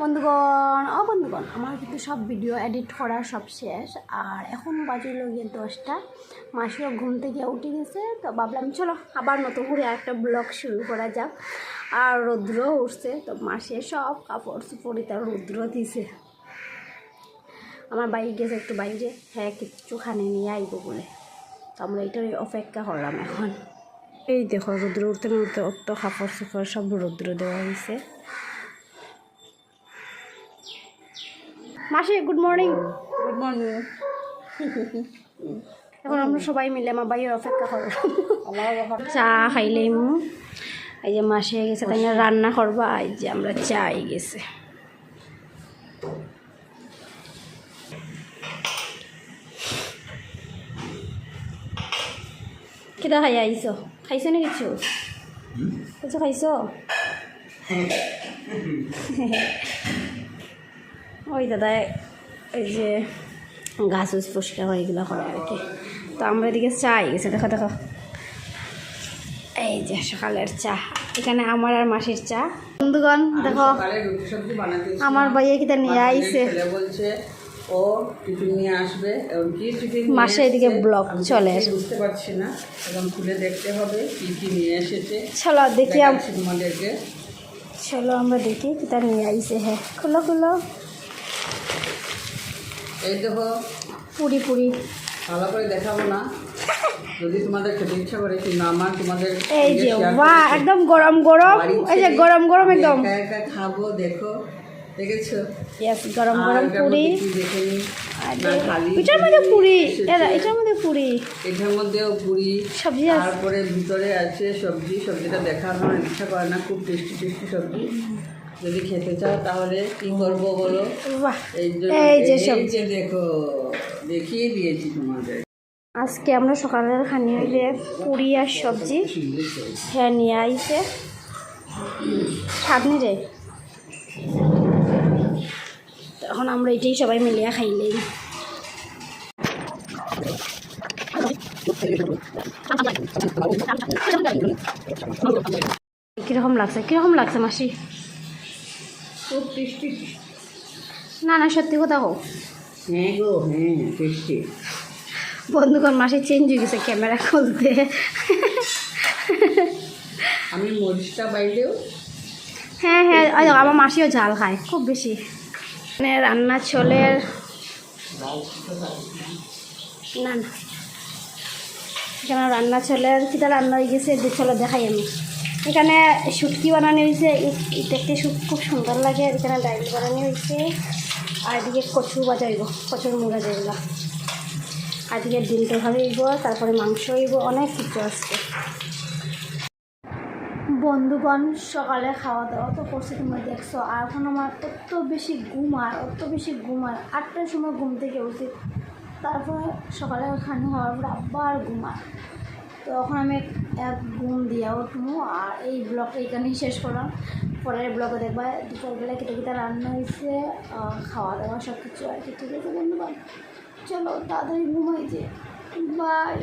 বন্ধুগণ ও বন্ধুগণ, আমার কিন্তু সব ভিডিও এডিট করা সব শেষ। আর এখন বাজে গিয়ে দশটা। মাসিও ঘুম থেকে উঠে গেছে, তো ভাবলাম চলো আবার নতুন করে একটা ব্লগ শুরু করা যাক। আর রৌদ্র উঠছে, তো মাসে সব কাপড় চোপড় তার রৌদ্র দিছে। আমার বাইক গেছে একটু বাইরে হ্যাঁ কিচ্ছুখানে নিয়ে আইব বলে। তো আমরা এটারই অপেক্ষা করলাম এখন। এই দেখো রৌদ্র উঠতে উঠতে অত কাপড় চোপড় সব রৌদ্র দেওয়া হয়েছে মাসি গুড মর্নিং গুড মর্নিং এখন আমরা সবাই মিলে আমার বাইয়ের অপেক্ষা করব। চা খাইলেই মু এই যে মাসে গেছে তাই না রান্না করবা? এই যে আমরা চাই গেছে। কিটা খাই আইছো? খাইছ না কিছু? কিছু খাইছো? ওই দাদা এই যে গাছ উছ পরিষ্কার করে এগুলো করে আর কি। তো আমরা এদিকে চাই গেছে দেখো দেখো। এই যে সকালের চা এখানে আমার আর মাসির চা। বন্ধুগণ দেখো আমার ভাইয়া কিটা নিয়ে আইছে। বলছে ও টিফিন নিয়ে আসবে। এবং কি টিফিন নিয়ে মাসে এদিকে ব্লগ চলে বুঝতে পারছি না। খুলে দেখতে হবে কি কি নিয়ে এসেছে। চলো দেখি তোমাদেরকে। চলো আমরা দেখি কিটা নিয়ে আইছে হ্যাঁ। খুলো খুলো। এই দেখো পুরি পুরি। ভালো করে দেখাবো না। যদি তোমাদের খেতে ইচ্ছা করে কিন্তু আমার তোমাদের এই যে বাহ একদম গরম গরম। এই যে গরম গরম একদম। একা একা খাব দেখো। দেখেছ? ইয়েস গরম গরম পুরি। এটার মধ্যে পুরি। এটার মধ্যে পুরি। এটার মধ্যেও পুরি। সবজি তারপরে ভিতরে আছে সবজি। সবজিটা দেখার আমার ইচ্ছা করে না খুব টেস্টি টেস্টি সবজি। যদি খেতে চাও তাহলে কি করব বলো? এই যে সবজি। দেখো দেখিয়ে দিয়েছি তোমাদের। আজকে আমরা সকালের খানি হইলে পুরি আর সবজি। হ্যাঁ নিয়ে আইছে। সাতনি রে। এখন আমরা এটাই সবাই মিলিয়ে খাইলেই। কীরকম লাগছে? কীরকম লাগছে মাসি? না না সত্যি কথা হোক হ্যাঁ গো হ্যাঁ বন্ধুগণ মাসে চেঞ্জ হয়ে গেছে ক্যামেরা খুলতে। আমি মরিচটা বাইরেও হ্যাঁ হ্যাঁ আমার মাসিও ঝাল খায় খুব বেশি। রান্না চলের না না। এখানে রান্না চলের কিটা রান্না হয়ে গেছে চলো দেখাই আমি। এখানে শুটকি বানানো হয়েছে দেখতে খুব সুন্দর লাগে। আর এখানে ডাইল বানানো হয়েছে। আর এদিকে কচু বাজা হইব, কচুর মুড়া যেগুলো আর এদিকে ডিম তরকারি হইব, তারপরে মাংস হইব, অনেক কিছু আসছে বন্ধুগণ, সকালে খাওয়া দাওয়া তো করছে, তোমরা দেখছ। আর এখন আমার অত বেশি ঘুম আর অত বেশি ঘুম আর আটটার সময় ঘুম থেকে উচিত তারপর সকালে খানি হওয়ার পর আবার ঘুমার তো এখন আমি এক ঘুম দিয়া উঠবো, আর এই ব্লগটা এখানেই শেষ করলাম। পরের ব্লগে দেখবা, দুপুরবেলা কেটে কেটে রান্না হয়েছে খাওয়া দাওয়া সব কিছু আর কি। ঠিক আছে বন্ধুগণ? চলো, তাড়াতাড়ি ঘুমাই যে। বাই